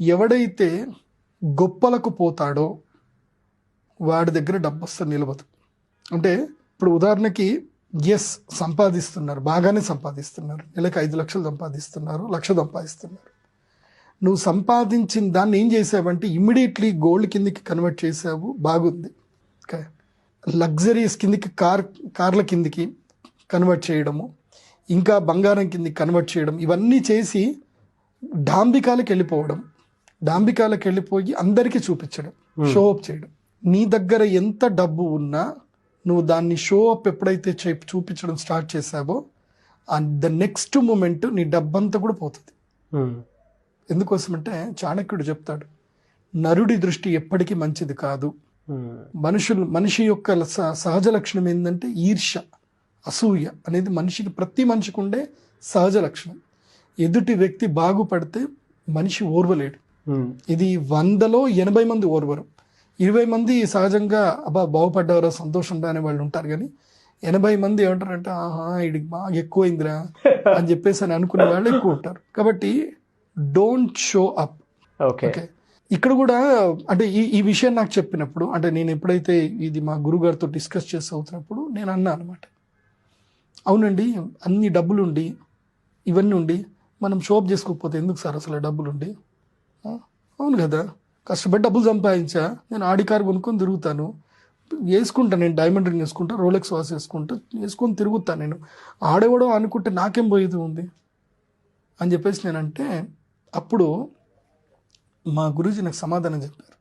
ఎవడైతే గొప్పలకు పోతాడో వాడి దగ్గర డబ్బు వస్తే నిలవదు అంటే ఇప్పుడు ఉదాహరణకి ఎస్ సంపాదిస్తున్నారు బాగానే సంపాదిస్తున్నారు నెలకు ఐదు లక్షలు సంపాదిస్తున్నారు లక్ష సంపాదిస్తున్నారు. నువ్వు సంపాదించిన దాన్ని ఏం చేసావంటే ఇమ్మీడియట్లీ గోల్డ్ కిందికి కన్వర్ట్ చేసావు బాగుంది. ఓకే లగ్జరీస్ కిందికి కార్ కార్ల కిందికి కన్వర్ట్ చేయడము ఇంకా బంగారం కిందికి కన్వర్ట్ చేయడం ఇవన్నీ చేసి డాంబికాలకు వెళ్ళిపోవడం. డాంబికాలకు వెళ్ళిపోయి అందరికీ చూపించడం షో అప్ చేయడం. నీ దగ్గర ఎంత డబ్బు ఉన్నా నువ్వు దాన్ని షో అప్ ఎప్పుడైతే చే- చూపించడం స్టార్ట్ చేసావో ద నెక్స్ట్ మూమెంట్ నీ డబ్బంతా కూడా పోతుంది. ఉమ్, ఎందుకోసమంటే చాణక్యుడు చెప్తాడు నరుడి దృష్టి ఎప్పటికీ మంచిది కాదు. ఉమ్, మనుషులు మనిషి యొక్క సహజ లక్షణం ఏంటంటే ఈర్ష అసూయ అనేది మనిషికి ప్రతి మనిషికి ఉండే సహజ లక్షణం. ఎదుటి వ్యక్తి బాగుపడితే మనిషి ఓర్వలేడు. ఇది వందలో ఎనభై మంది ఓర్వరు. ఇరవై మంది సహజంగా అబ్బా బాగుపడ్డారో సంతోషంగా అనే వాళ్ళు ఉంటారు కానీ ఎనభై మంది ఏమంటారంటే ఆహా ఇది బాగా ఎక్కువైందిరా అని చెప్పేసి అని అనుకునే వాళ్ళు ఎక్కువ ఉంటారు. కాబట్టి డోంట్ షో అప్ ఓకే. ఇక్కడ కూడా అంటే ఈ ఈ విషయం నాకు చెప్పినప్పుడు అంటే నేను ఎప్పుడైతే ఇది మా గురుగారితో డిస్కస్ చేసి అవుతున్నప్పుడు నేను అన్నా అనమాట. అవునండి అన్ని డబ్బులు ఉండి ఇవన్నీ ఉండి మనం షోప్ చేసుకోకపోతే ఎందుకు సార్ అసలు ఆ డబ్బులు ఉండి ఆ, అవును కదా. కష్టపడి డబ్బులు సంపాదించా నేను ఆడి కారు కొనుక్కొని తిరుగుతాను. వేసుకుంటా నేను డైమండ్ రింగ్ వేసుకుంటా రోలెక్స్ వాచ్ వేసుకుంటా వేసుకొని తిరుగుతాను నేను. ఆడేవాడో అనుకుంటే నాకేం పోయేది ఉంది? అని చెప్పేసి నేనంటే అప్పుడు మా గురూజీ నాకు సమాధానం చెప్పారు.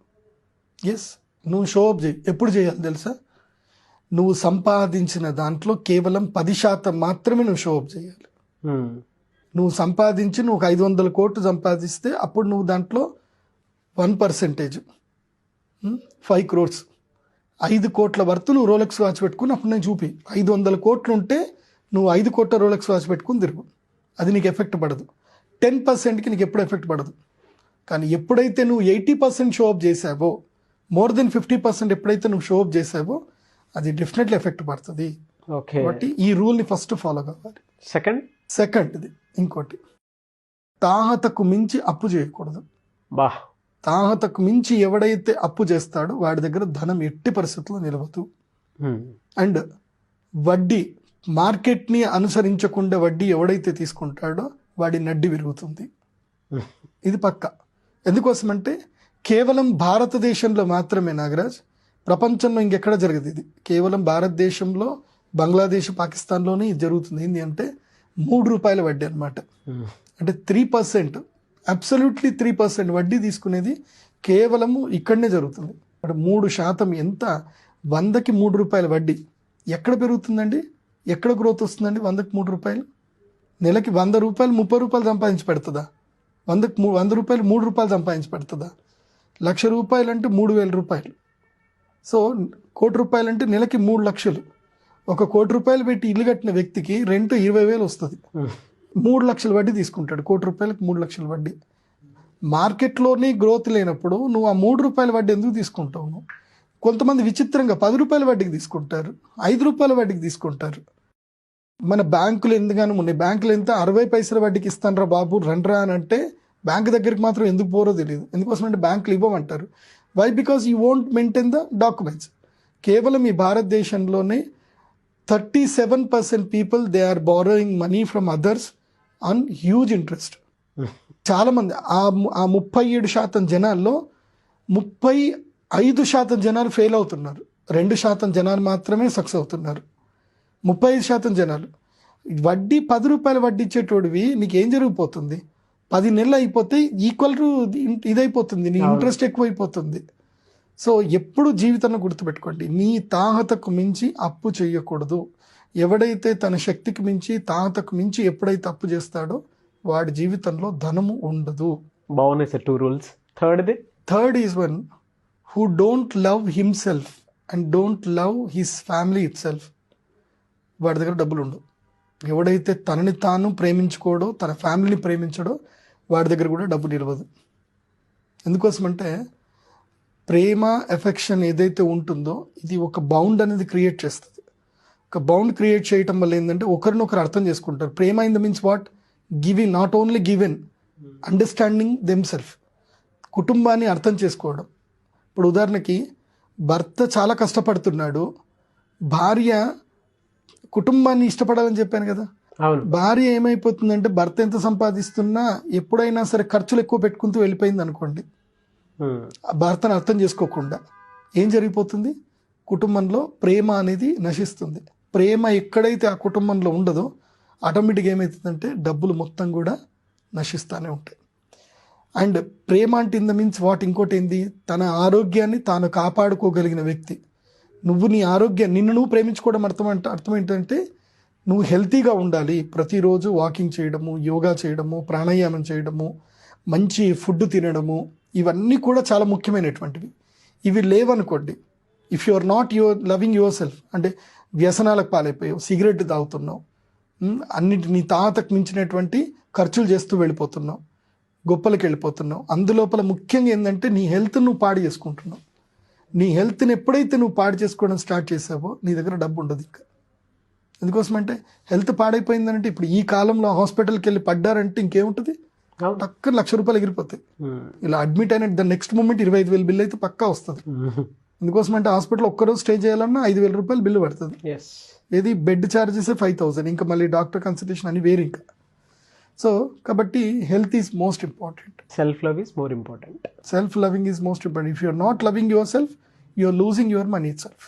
ఎస్ నువ్వు షో అప్ చేయి. ఎప్పుడు చేయాలి తెలుసా? నువ్వు సంపాదించిన దాంట్లో కేవలం పది శాతం మాత్రమే నువ్వు షో అప్ చేయాలి. Hmm. నువ్వు సంపాదించి నువ్వు ఐదు వందల కోట్లు సంపాదిస్తే అప్పుడు నువ్వు దాంట్లో వన్ పర్సెంటేజ్ ఫైవ్ క్రోర్స్. ఐదు కోట్ల వర్త్ నువ్వు రోలెక్స్ వాచ్ పెట్టుకుని అప్పుడు నేను చూపి. ఐదు వందల కోట్లు ఉంటే నువ్వు ఐదు కోట్ల రోలెక్స్ వాచ్ పెట్టుకుని తిరుగు. అది నీకు ఎఫెక్ట్ పడదు. టెన్ పర్సెంట్కి నీకు ఎప్పుడు ఎఫెక్ట్ పడదు. కానీ ఎప్పుడైతే నువ్వు ఎయిటీ పర్సెంట్ షో అప్ చేసావో మోర్ దెన్ ఫిఫ్టీ పర్సెంట్ ఎప్పుడైతే నువ్వు షో అప్ చేసావో అది డెఫినెట్లీ ఎఫెక్ట్ పడుతుంది. ఓకే. కాబట్టి ఈ రూల్ని ఫస్ట్ ఫాలో కావాలి. సెకండ్? సెకండ్ది. ఇంకోటి. తాహతకు మించి అప్పు చేయకూడదు. బా. తాహతకు మించి ఎవడైతే అప్పు చేస్తాడో వాడి దగ్గర ధనం ఎట్టి పరిస్థితుల్లో నిలవదు. అండ్ వడ్డీ మార్కెట్ని అనుసరించకుండా వడ్డీ ఎవడైతే తీసుకుంటాడో వాడి నడ్డి విరుగుతుంది. ఇది పక్క. ఎందుకోసమంటే కేవలం భారతదేశంలో మాత్రమే నాగరాజ్ ప్రపంచంలో ఇంకెక్కడ జరగదు ఇది? కేవలం భారతదేశంలో బంగ్లాదేశ్ పాకిస్తాన్లోనే ఇది జరుగుతుంది. ఏంటి అంటే మూడు రూపాయల వడ్డీ అన్నమాట. ఉమ్, అంటే three percent absolutely three percent వడ్డీ తీసుకునేది కేవలము ఇక్కడనే జరుగుతుంది. అంటే మూడు శాతం ఎంత? వందకి మూడు రూపాయల వడ్డీ. ఎక్కడ పెరుగుతుందండి? ఎక్కడ గ్రోత్ వస్తుందండి వందకి మూడు రూపాయలు? నెలకి వంద రూపాయలు ముప్పై రూపాయలు సంపాదించి పెడుతుందా? వందకి మూ వంద రూపాయలు మూడు రూపాయలు సంపాదించి పెడుతుందా? లక్ష రూపాయలు అంటే మూడు వేల రూపాయలు. సో కోటి రూపాయలు అంటే నెలకి మూడు లక్షలు. ఒక కోటి రూపాయలు పెట్టి ఇల్లు కట్టిన వ్యక్తికి రెంట్ ఇరవై వేలు వస్తుంది. మూడు లక్షల వడ్డీ తీసుకుంటాడు. కోటి రూపాయలకు మూడు లక్షల వడ్డీ. మార్కెట్లోనే గ్రోత్ లేనప్పుడు నువ్వు ఆ మూడు రూపాయల వడ్డీ ఎందుకు తీసుకుంటావు కొంతమంది విచిత్రంగా పది రూపాయల వడ్డీకి తీసుకుంటారు. ఐదు రూపాయల వడ్డీకి తీసుకుంటారు. మన బ్యాంకులు ఎందుకని ఉన్నాయి? బ్యాంకులు ఎంత అరవై పైసల వడ్డీకి ఇస్తానరా బాబు? రండ్రా అని అంటే బ్యాంక్ దగ్గరికి మాత్రం ఎందుకు పోరో తెలియదు. ఎందుకోసం అంటే బ్యాంకులు ఇవ్వమంటారు. Why because you won't maintain the documents కేవలం ఈ భారతదేశంలోనే thirty seven percent people they are borrowing money from others on huge interest um, చాలా మంది ఆ ఆ ముప్పై ఏడు శాతం జనాల్లో ముప్పై ఐదు శాతం జనాలు ఫెయిల్ అవుతున్నారు. రెండు శాతం జనాలు మాత్రమే సక్సెస్ అవుతున్నారు. ముప్పై ఐదు శాతం జనాలు. వడ్డీ పది రూపాయలు వడ్డీ నీకేం జరిగిపోతుంది పది నెలలు అయిపోతే ఈక్వల్ టు ఇదైపోతుంది నీ. ఇంట్రెస్ట్ ఎక్కువైపోతుంది. సో ఎప్పుడు జీవితంలో గుర్తుపెట్టుకోండి. నీ తాహతకు మించి అప్పు చేయకూడదు. ఎవడైతే తన శక్తికి మించి తాహతకు మించి ఎప్పుడైతే అప్పు చేస్తాడో వాడి జీవితంలో ధనము ఉండదు. బాగున్నాయి sir two rules థర్డ్ది third is one who don't love himself and don't love his family itself వాడి దగ్గర డబ్బులు ఉండవు. ఎవడైతే తనని తాను ప్రేమించుకోడో తన ఫ్యామిలీని ప్రేమించడో వాడి దగ్గర కూడా డబ్బు నిలవదు. ఎందుకోసమంటే ప్రేమ ఎఫెక్షన్ ఏదైతే ఉంటుందో ఇది ఒక బౌండ్ అనేది క్రియేట్ చేస్తుంది. ఒక బౌండ్ క్రియేట్ చేయటం వల్ల ఏంటంటే ఒకరినొకరు అర్థం చేసుకుంటారు. ప్రేమ in the means what giving not only given understanding themself కుటుంబాన్ని అర్థం చేసుకోవడం. ఇప్పుడు ఉదాహరణకి భర్త చాలా కష్టపడుతున్నాడు. భార్య కుటుంబాన్ని ఇష్టపడాలని చెప్పాను కదా. భార్య ఏమైపోతుందంటే భర్త ఎంత సంపాదిస్తున్నా ఎప్పుడైనా సరే ఖర్చులు ఎక్కువ పెట్టుకుంటూ వెళ్ళిపోయింది అనుకోండి భర్తను అర్థం చేసుకోకుండా ఏం జరిగిపోతుంది? కుటుంబంలో ప్రేమ అనేది నశిస్తుంది. ప్రేమ ఎక్కడైతే ఆ కుటుంబంలో ఉండదో ఆటోమేటిక్గా ఏమవుతుందంటే డబ్బులు మొత్తం కూడా నశిస్తూనే ఉంటాయి. అండ్ ప్రేమ అంటే ఇన్ ద మీన్స్ వాట్ ఇంకోటి ఏంది? తన ఆరోగ్యాన్ని తాను కాపాడుకోగలిగిన వ్యక్తి. నువ్వు నీ ఆరోగ్యం నిన్ను నువ్వు ప్రేమించుకోవడం అర్థం అంటే అర్థం ఏంటంటే నువ్వు హెల్తీగా ఉండాలి. ప్రతిరోజు వాకింగ్ చేయడము యోగా చేయడము ప్రాణాయామం చేయడము మంచి ఫుడ్ తినడము ఇవన్నీ కూడా చాలా ముఖ్యమైనటువంటివి. ఇవి లేవనుకోండి if you are not your loving yourself అంటే వ్యసనాలకు పాలైపోయావు సిగరెట్ తాగుతున్నావు అన్నిటి నీ తాతకు మించినటువంటి ఖర్చులు చేస్తూ వెళ్ళిపోతున్నావు గొప్పలకి వెళ్ళిపోతున్నావు అందులోపల ముఖ్యంగా ఏంటంటే నీ హెల్త్ నువ్వు పాడు చేసుకుంటున్నావు. నీ హెల్త్ని ఎప్పుడైతే నువ్వు పాడు చేసుకోవడం స్టార్ట్ చేసావో నీ దగ్గర డబ్బు ఉండదు ఇంకా. ఎందుకోసమంటే హెల్త్ పాడైపోయిందంటే ఇప్పుడు ఈ కాలంలో హాస్పిటల్కి వెళ్ళి పడ్డారంటే ఇంకేముంటుంది? టక్కన లక్ష రూపాయలు ఎగిరిపోతాయి. Hmm. ఇలా అడ్మిట్ అయిన ద నెక్స్ట్ మూమెంట్ ఇరవై ఐదు వేలు బిల్ అయితే పక్కా వస్తుంది. Hmm. ఎందుకోసం అంటే హాస్పిటల్ ఒక్కరోజు స్టే చేయాలన్నా ఐదు వేల రూపాయలు బిల్లు పడుతుంది. ఏది బెడ్ ఛార్జెస్ ఫైవ్ థౌసండ్ ఇంకా మళ్ళీ డాక్టర్ కన్సల్టేషన్ అని వేరు ఇంకా. సో కాబట్టి health is most important. Self love is more important. Self loving is most important if you're not loving yourself you're losing your money self